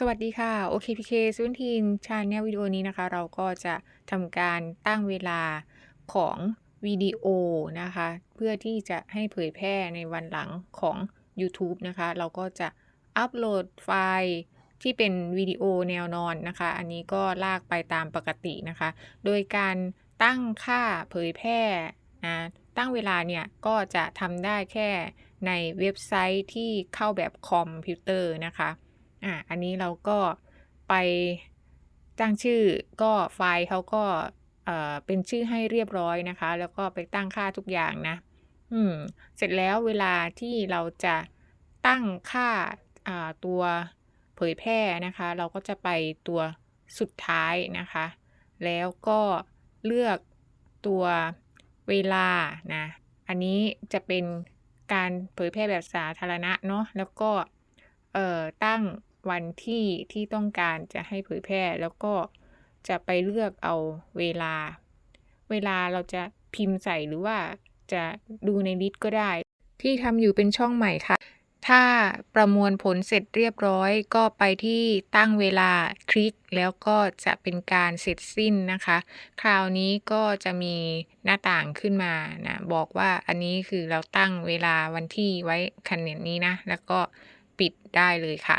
สวัสดีค่ะ OKPK 17 Channel วิดีโอนี้นะคะ เราก็จะทำการตั้งเวลาของวิดีโอนะคะ เพื่อที่จะให้เผยแพร่ในวันหลังของยูทูบนะคะ เราก็จะอัปโหลดไฟล์ที่เป็นวิดีโอแนวนอนนะคะ อันนี้ก็ลากไปตามปกตินะคะ โดยการตั้งค่าเผยแพร่นะตั้งเวลาเนี่ยก็จะทำได้แค่ในเว็บไซต์ที่เข้าแบบคอมพิวเตอร์นะคะ อ่าอันนี้เราก็ไปตั้งชื่อก็ไฟล์เขาก็เอ่อเป็นชื่อให้เรียบร้อยนะคะ แล้วก็ไปตั้งค่าทุกอย่างนะ อืม เสร็จแล้วเวลาที่เราจะตั้งค่าอ่าตัวเผยแพร่นะคะ เราก็จะไปตัวสุดท้ายนะคะ แล้วก็เลือกตัวเวลานะ อันนี้จะเป็นการเผยแพร่แบบสาธารณะเนาะแล้วก็ เอ่อตั้งวันที่ที่ต้องการจะให้เผยแพร่ แล้วก็จะไปเลือกเอาเวลา เวลาเราจะพิมพ์ใส่หรือว่าจะดูในลิสต์ก็ได้ ที่ทำอยู่เป็นช่องใหม่ค่ะ ถ้าประมวลผลเสร็จเรียบร้อย ก็ไปที่ตั้งเวลาคลิกแล้วก็จะเป็นการเสร็จสิ้นนะคะ คราวนี้ก็จะมีหน้าต่างขึ้นมานะบอกว่าอันนี้คือเราตั้งเวลาวันที่ไว้ขนาดนี้นะ แล้วก็ ปิดได้เลยค่ะ